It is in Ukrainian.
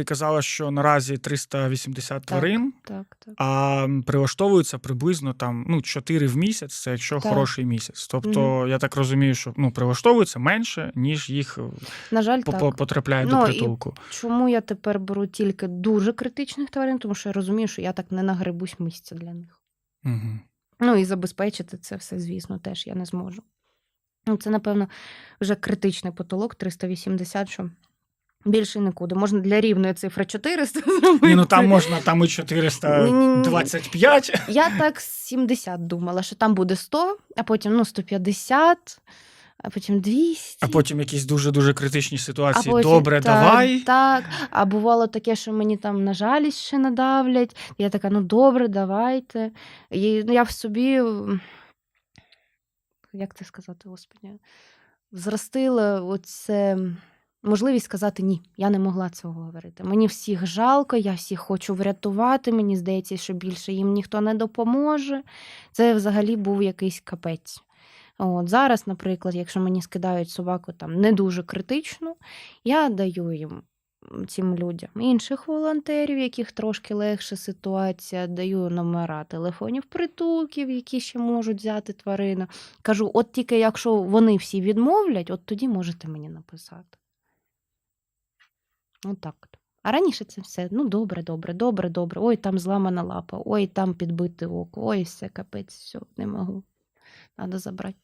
ти казала, що наразі 380 тварин, Так, так. а прилаштовуються приблизно там ну 4 в місяць, це якщо Так. хороший місяць. Тобто, я так розумію, що ну прилаштовуються менше, ніж їх На жаль, так. потрапляє Ну, до і- притулку. Чому я тепер беру тільки дуже критичних тварин? Тому що я розумію, що я так не нагребусь місця для них. Угу. Ну і забезпечити це все, звісно, теж я не зможу. Ну, це, напевно, вже критичний потолок 380, що більше нікуди. Можна для рівної цифри 400 зробити. Ні, ну там можна там і 425. Я так 70 думала, що там буде 100, а потім ну, 150, а потім 200. А потім якісь дуже дуже критичні ситуації. А потім, Добре, та- давай. Так. А бувало таке, що мені там на жалість ще надавлять. Я така, ну добре, давайте. І ну, я в собі, як це сказати, господи, зростила оце можливість сказати ні. Я не могла цього говорити. Мені всіх жалко, я всіх хочу врятувати. Мені здається, що більше їм ніхто не допоможе. Це взагалі був якийсь капець. От зараз, наприклад, якщо мені скидають собаку там не дуже критичну, я даю їм цим людям інших волонтерів, яких трошки легша ситуація, даю номера телефонів притулків, які ще можуть взяти тварину. Кажу: от тільки якщо вони всі відмовлять, от тоді можете мені написати. Отак. от. А раніше це все, ну добре, добре, добре, добре. Ой, там зламана лапа, ой, там підбите око, ой, все, капець, все, не можу. Треба забрати.